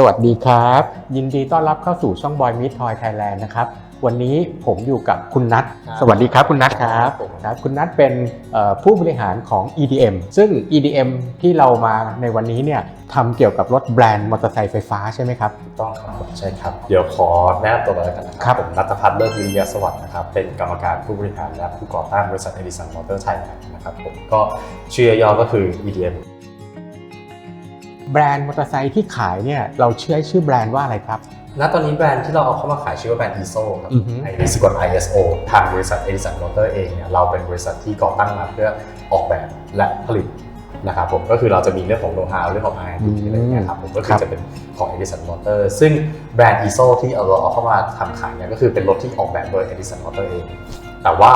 สวัสดีครับ ยินดีต้อนรับเข้าสู่ช่องบอยมิททอยไทยแลนด์นะครับ วันนี้ผมอยู่กับคุณนัทครับสวัสดีครับคุณนัทครับครับผมครับคุณนัทเป็นเอ่อผู้บริหารของ EDM ซึ่ง EDM ที่เรามาในวันนี้เนี่ยทำเกี่ยวกับรถแบรนด์มอเตอร์ไซค์ไฟฟ้าใช่ไหมครับถูกต้องครับผมใช่ครับ เดี๋ยวขอแนะนำตัวก่อนแล้วกันนะคครัรับผมนัทพัฒน์เลิศวิริยสวัสดิ์นะครับเป็นกรรมการผู้บริหารและผู้ก่อตั้งบริษัทเอดิสันมอเตอร์ไทยนะครับผมก็ชื่อย่อก็คือ EDM แบรนด์มอเตอร์ไซค์ที่ขายเนี่ยเราเชื่อชื่อแบรนด์ว่าอะไรครับ ณตอนนี้แบรนด์ที่เราเอาเข้ามาขายชื่อว่าแบรนด์ ISO ครับอือฮึ ไอสกด ISO ทางบริษัท Edison Motor เองเนี่ยเราเป็นบริษัทที่ก่อตั้งมาเพื่อออกแบบและผลิตนะครับผมก็คือเราจะมีเรื่องของโน้ตฮาวเรื่องของ R&D อะไรอย่างเงี้ยครับผมก็คือจะเป็นของ Edison Motor ซึ่งแบรนด์ ISO ที่เราเอาเข้ามาทำขายเนี่ยก็คือเป็นรถที่ออกแบบโดย Edison Motor เอง แต่ว่า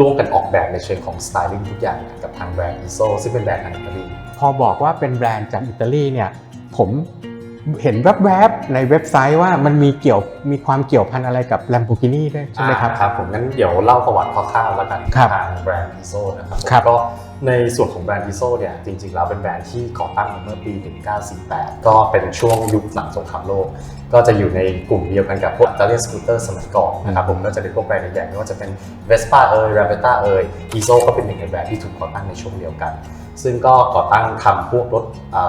ร่วมกันออกแบบในเชิงของ styling ทุกอย่างเนี่ยกับทางแบรนด์ ISO ซึ่งเป็นแบรนด์ทางอิตาลีพอบอกว่าเป็นแบรนด์จากอิตาลีเนี่ยผมเห็นแวบๆในเว็บไซต์ว่ามันมีเกี่ยวมีความเกี่ยวพันอะไรกับ Lamborghini ด้วยใช่ไหมครับอ่าครับผมงั้นเดี๋ยวเล่าประวัติคร่าวๆแล้วกันครับทางแบรนด์ ISO นะครับผมครับก็ ในส่วนของแบรนด์ ISO เนี่ยจริงๆแล้วเป็นแบรนด์ที่ก่อตั้งเมื่อปี 1948 ก็เป็นช่วงยุคหลังสงครามโลก ก็จะอยู่ในกลุ่มเดียวกันกับพวกอิตเลียนสกูตเตอร์สมัยก่อนนะครับผมก็จะเป็นพวกแบรนด์ใหญ่ๆไม่ว่าจะเป็น Vespa เอ่ย r a b e t a เอ่ย ISO ก็เป็นหนึ่งในแบรนด์ที่ถูกก่อตั้งในช่วงเดียวกัน ซึ่งก็ก่อตั้งทำพวกรถ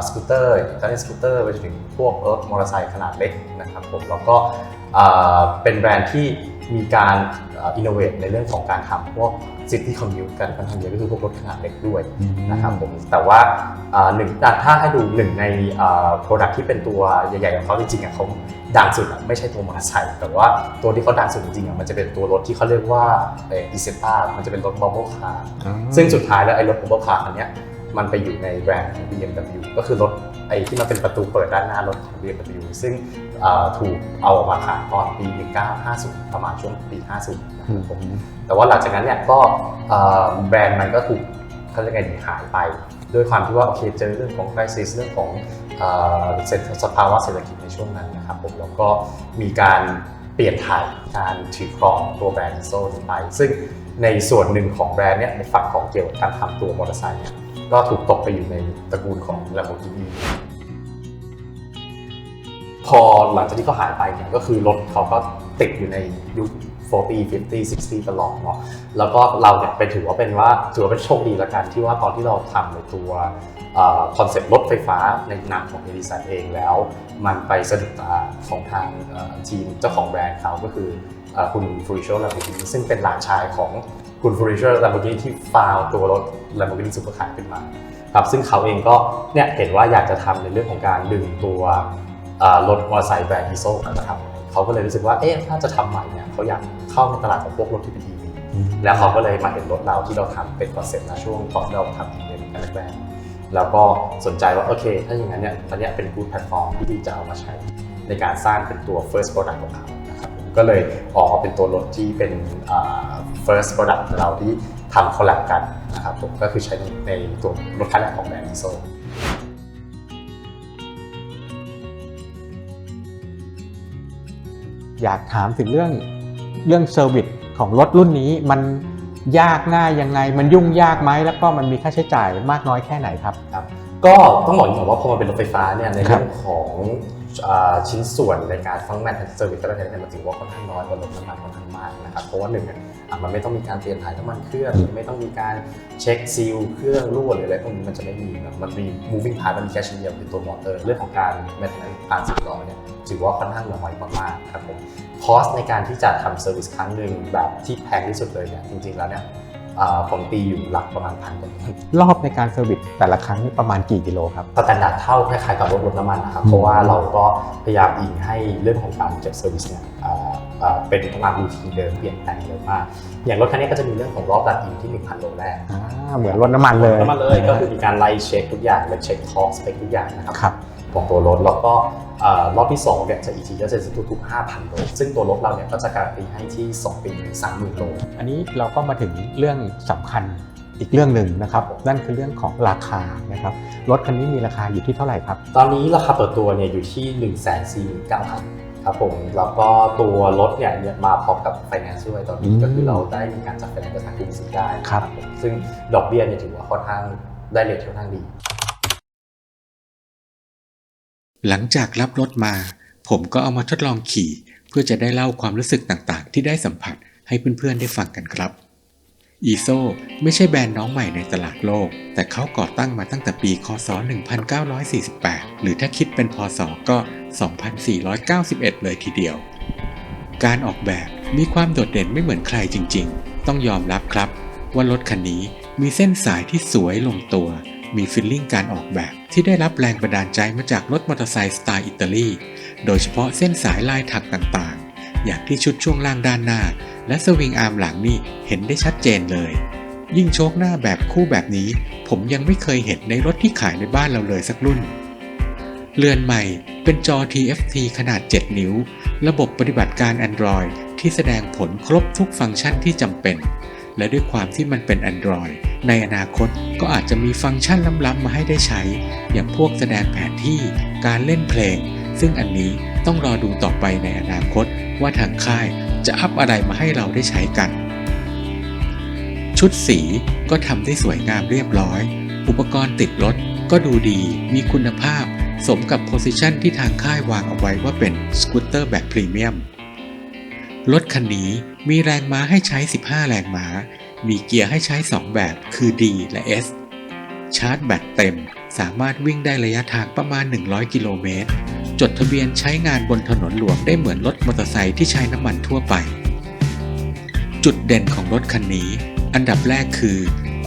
สกูตเตอร์อิตเลียนสกูตเตอร์ไปจนถึงพวกรถมอเตอร์ไซค์ขนาดเล็กนะครับผมแล้วก็ เป็นแบรนด์ที่มีการอินโนเวทในเรื่องของการทำพวกซิตี้คอมมิวกันค่อนข้างเยอะก็คือพวกรถขนาดเล็กด้วยนะครับผมแต่ว่าอ่าหนึ่งอะถ้าให้ดูหนึ่งในโปรดักที่เป็นตัวใหญ่ๆของเขาจริงๆอะเขาดังสุดอะไม่ใช่ตัวมอเตอร์ไซค์แต่ว่าตัวที่เขาดังสุดจริงๆอะมันจะเป็นตัวรถที่เขาเรียกว่าเอีเซต้ามันจะเป็นรถบับเบิลคาร์ซึ่งสุดท้ายแล้วไอ้รถ Uber Car คันเนี้ย มันไปอยู่ในแบรนด์ของ BMW ก็คือรถไอ้ที่มันเป็นประตูเปิดด้านหน้ารถของ BMW ซึ่งเอ่อถูกเอาออกมาขายตอนปี 1950 ประมาณช่วงปี 50 นะครับผมแต่ว่าหลังจากนั้นเนี่ยก็เอ่อแบรนด์มันก็ถูกเขาเรียกไงดีหายไป ด้วยความที่ว่าโอเคเจอเรื่องของไครซิสเรื่องของเอ่อเศรษฐสภาวะเศรษฐกิจในช่วงนั้นนะครับผมแล้วก็มีการเปลี่ยนถ่ายการถือครองตัวแบรนด์โซ่ไป ซึ่งในส่วนหนึ่งของแบรนด์เนี่ยในฝั่งของเกี่ยวกับการทำตัวมอเตอร์ไซค์เนี่ย ก็ถูกตกไปอยู่ในตระกูลของ Lamborghini พอหลังจากที่เขาหายไปเนี่ยก็คือรถเขาก็ติดอยู่ในยุค 40 50 60 ตลอดเนาะแล้วก็เราเนี่ยไปถือว่าเป็นว่าถือว่าเป็นโชคดีละกันที่ว่าตอนที่เราทำในตัวคอนเซ็ปต์รถไฟฟ้าในนามของเอดิสันเองแล้ว มันไปสะดุดตาของทางทีมเจ้าของแบรนด์เขาก็คือคุณฟริโชล a ล b o r g h i n i ซึ่งเป็นหลานชายของ คุณฟ r ริโชล a ล b o r g h i n i ที่ฟาวตัวรถ Lamborghini Supercar ขึ้นมาครับซึ่งเขาเองก็เนี่ยเห็นว่าอยากจะทำในเรื่องของการดึงตัวรถมอเตอร์ไซค์แบรนด์อีโซ่มาทำเขาก็เลยรู้สึกว่าเอ๊ะถ้าจะทำใหม่เนี่ยเขาอยากเข้าในตลาดของพวกรถที่เป็น EV แล้วเขาก็เลยมาเห็นรถเราที่เราทำเป็นคอนเซ็ปต์นะช่วงตอนเราทำอีเวนต์แรกแล้วก็สนใจว่าโอเค ถ้าอย่างนั้นเนี่ยตอนนี้เป็น good platform ที่จะเอามาใช้ในการสร้างเป็นตัว first product ของเขา ก็เลยออกมาเป็นตัวรถที่เป็นอ่า first product ของเราที่ทำคอลแลบกันนะครับผมก็คือใช้ในตัวรถคันแรกของแบรนด์อีโซอยากถามถึงเรื่องเรื่องเซอร์วิสของรถรุ่นนี้มันยากง่ายยังไง มันยุ่งยากไหมแล้วก็มันมีค่าใช้จ่ายมากน้อยแค่ไหนครับครับ ก็ต้องบอกอย่างนี้ก่อนว่าพอมันเป็นรถไฟฟ้าเนี่ยในเรื่องของอ่า ชิ้นส่วนในการฟังแมนทันเซอร์วิสก็ได้เนี่ยมันถือว่าค่อนข้างน้อยกว่ารถน้ำมันค่อนข้างมากนะครับเพราะว่าหนึ่งอะอะมันไม่ต้องมีการเปลี่ยนถ่ายน้ำมันเครื่องไม่ต้องมีการเช็คซีลเครื่องรั่วหรืออะไรพวกนี้มันจะไม่มีนะมันมี moving part มันมีแค่ชิ้นเดียวคือตัวมอเตอร์เรื่องของการ maintenance ผ่านสิบล้อเนี่ยถือว่าค่อนข้างน้อยมากๆครับผมคอสในการที่จะทำเซอร์วิสครั้งหนึ่งแบบที่แพงที่สุดเลยเนี่ยจริงๆแล้วเนี่ย ผมตีอยู่หลักประมาณพันกว่าบาทรอบในการเซอร์วิสแต่ละครั้งนี่ประมาณกี่กิโลครับสแตนดาร์ดเท่าคล้ายๆกับรถรถน้ำมันนะครับอืมเพราะว่าเราก็พยายามอิงให้เรื่องของการเก็บเซอร์วิสเนี่ยอ่าอ่าเป็นประมาณรูทีนเดิมเปลี่ยนแปลงเยอะมาก อย่างรถคันนี้ก็จะมีเรื่องของรอบดัดอินที่ 1,000 โลแรกอ่าเหมือนรถน้ำมันเลยน้ำมันเลยก็คือมีการไล่เช็คทุกอย่างและเช็คทอร์กสเปคทุกอย่างนะครับครับ ของตัวรถ แล้วก็อ่ารอบที่2เนี่ยจะอีกทีก็จะทุกๆ5,000 โล ซึ่งตัวรถเราเนี่ยก็จะการันตีให้ที่ 2 ปีถึง30,000 โล อันนี้เราก็มาถึงเรื่องสำคัญอีกเรื่องหนึ่งนะครับนั่นคือเรื่องของราคานะครับรถคันนี้มีราคาอยู่ที่เท่าไหร่ครับ ตอนนี้ราคาเปิดตัวเนี่ยอยู่ที่ 1 4 9 0 0 0ครับผมแล้วก็ตัวรถเนี่ยมาพร้อมกับไฟแนนซ์ด้วยตอนนี้อืมก็คือเราได้มีการจัดไฟแนนซ์กับทางกรุงศรีได้ครับผมซึ่งดอกเบี้ยเนี่ยถือว่าค่อนข้างได้เรทที่ค่อนข้างดี หลังจากรับรถมา ผมก็เอามาทดลองขี่ เพื่อจะได้เล่าความรู้สึกต่างๆ ที่ได้สัมผัสให้เพื่อนๆได้ฟังกันครับอีโซไม่ใช่แบรนด์น้องใหม่ในตลาดโลก แต่เขาก่อตั้งมาตั้งแต่ปีคศ 1948 หรือถ้าคิดเป็นพศก็ 2491 เลยทีเดียว การออกแบบมีความโดดเด่นไม่เหมือนใครจริงๆ ต้องยอมรับครับ ว่ารถคันนี้มีเส้นสายที่สวยลงตัว มีฟิลลิ่งการออกแบบ ที่ได้รับแรงบันดาลใจมาจากรถมอเตอร์ไซค์สไตล์อิตาลี โดยเฉพาะเส้นสายลายถักต่างๆ อย่างที่ชุดช่วงล่างด้านหน้า และสวิงอาร์มหลังนี่เห็นได้ชัดเจนเลย ยิ่งโชคหน้าแบบคู่แบบนี้ ผมยังไม่เคยเห็นในรถที่ขายในบ้านเราเลยสักรุ่น เรือนใหม่เป็นจอ TFT ขนาด 7 นิ้ว ระบบปฏิบัติการ Android ที่แสดงผลครบทุกฟังก์ชันที่จำเป็น และด้วยความที่มันเป็น Android ในอนาคตก็อาจจะมีฟังก์ชันล้ำๆมาให้ได้ใช้ อย่างพวกแสดงแผนที่การเล่นเพลง ซึ่งอันนี้ต้องรอดูต่อไปในอนาคต ว่าทางค่ายจะอัพอะไรมาให้เราได้ใช้กัน ชุดสีก็ทำได้สวยงามเรียบร้อย อุปกรณ์ติดรถก็ดูดีมีคุณภาพ สมกับโพสิชันที่ทางค่ายวางเอาไว้ว่าเป็นสกูตเตอร์แบบพรีเมียมรถคันนี้ มีแรงม้าให้ใช้ 15 แรงม้า มีเกียร์ให้ใช้ 2 แบบคือ D และ S ชาร์จแบตเต็ม สามารถวิ่งได้ระยะทางประมาณ 100 กิโลเมตร จดทะเบียนใช้งานบนถนนหลวงได้เหมือนรถมอเตอร์ไซค์ที่ใช้น้ำมันทั่วไป จุดเด่นของรถคันนี้ อันดับแรกคือ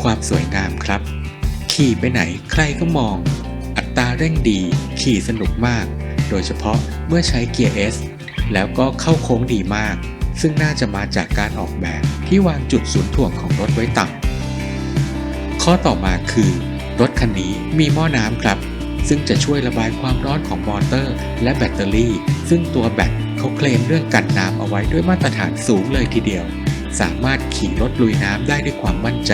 ความสวยงามครับ ขี่ไปไหนใครก็มอง อัตราเร่งดี ขี่สนุกมาก โดยเฉพาะเมื่อใช้เกียร์ S แล้วก็เข้าโค้งดีมาก ซึ่งน่าจะมาจากการออกแบบที่วางจุดศูนย์ถ่วงของรถไว้ต่ำข้อต่อมาคือ รถคันนี้มีหม้อน้ำครับ ซึ่งจะช่วยระบายความร้อนของมอเตอร์ และแบตเตอรี่ ซึ่งตัวแบตเขาเคลมเรื่องกันน้ำเอาไว้ด้วยมาตรฐานสูงเลยทีเดียว สามารถขี่รถลุยน้ำได้ด้วยความมั่นใจ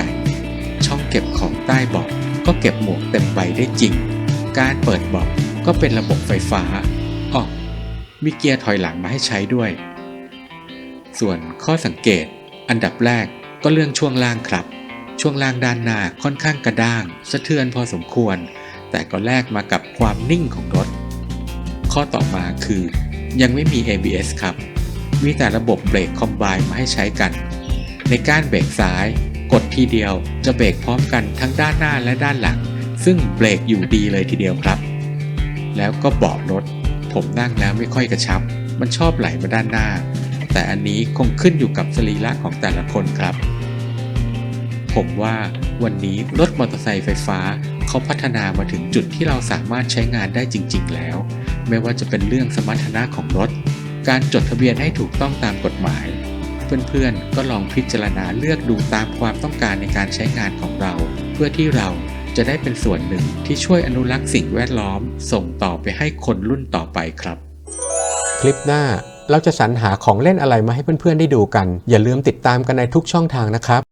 ช่องเก็บของใต้เบาะก็เก็บหมวกเต็มใบได้จริง การเปิดเบาะก็เป็นระบบไฟฟ้าอ๋อมีเกียร์ถอยหลังมาให้ใช้ด้วย ส่วนข้อสังเกต อันดับแรกก็เรื่องช่วงล่างครับ ช่วงล่างด้านหน้าค่อนข้างกระด้าง สะเทือนพอสมควร แต่ก็แลกมากับความนิ่งของรถ ข้อต่อมาคือ ยังไม่มี ABS ครับ มีแต่ระบบเบรกคอมไบมาให้ใช้กัน ในการเบรกซ้าย กดทีเดียวจะเบรกพร้อมกันทั้งด้านหน้าและด้านหลัง ซึ่งเบรกอยู่ดีเลยทีเดียวครับ แล้วก็เบาะรถ ผมนั่งแล้วไม่ค่อยกระชับ มันชอบไหลมาด้านหน้า แต่อันนี้คงขึ้นอยู่กับสรีระของแต่ละคนครับ ผมว่าวันนี้รถมอเตอร์ไซค์ไฟฟ้าเขาพัฒนามาถึงจุดที่เราสามารถใช้งานได้จริง ๆ แล้ว ไม่ว่าจะเป็นเรื่องสมรรถนะของรถ การจดทะเบียนให้ถูกต้องตามกฎหมาย เพื่อนๆ ก็ลองพิจารณาเลือกดูตามความต้องการในการใช้งานของเรา เพื่อที่เราจะได้เป็นส่วนหนึ่งที่ช่วยอนุรักษ์สิ่งแวดล้อม ส่งต่อไปให้คนรุ่นต่อไปครับ คลิปหน้า เราจะสรรหาของเล่นอะไรมาให้เพื่อนๆได้ดูกัน อย่าลืมติดตามกันในทุกช่องทางนะครับ